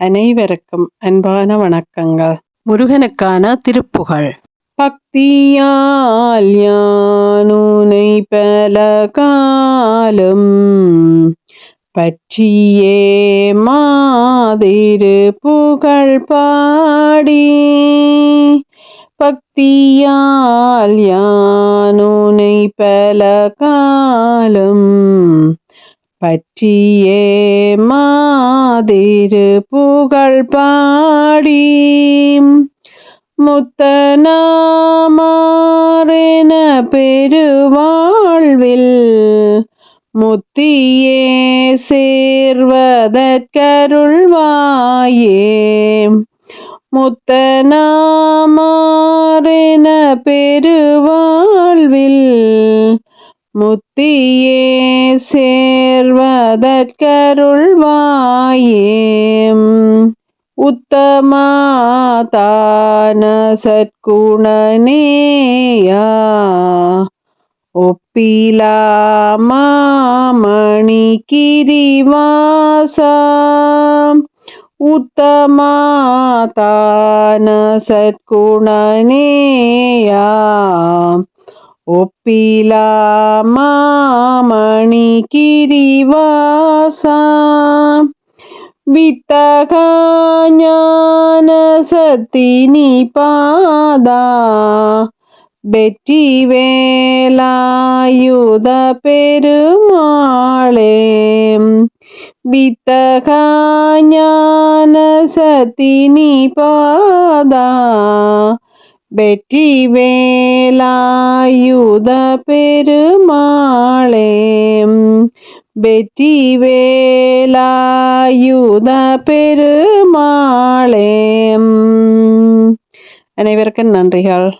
அனைவருக்கும் அன்பான வணக்கங்கள். முருகனுக்கான திருப்புகழ். பக்தியால் யானுனை பல காலம் பற்றியே மாதிரு புகழ் பாடி. பக்தியால் யானுனை பல காலம் பற்றியே மாதிரு புகழ் பாடி முத்தனாமாரென பெருவாழ்வில் முத்தியே சேர்வதற்கருள்வாயே. முத்தனாமாரென பெருவாழ்வில் முத்தியே சேர்வதற்கருள்வாயே உத்தமாதான சற்குணனேயா ஒப்பிலா மாமணி கிரிவாசா உத்தமாதான சற்குணனேயா ஒப்பிலா ഒപ്പിലാമണി കിരിവാസ വിത്തകാനസത്തിനി പാദ വെറ്റിവേലായുധ പെരുമാളേ വിത്തകാനസത്തിനി പാദ பெருமாளே வித்தக ஞான சத்தினி பாதா வெற்றி வேலாயுத பெருமாளே வெற்றி வேலாயுத பெருமாளே அனைவருக்கும் நன்றிகள்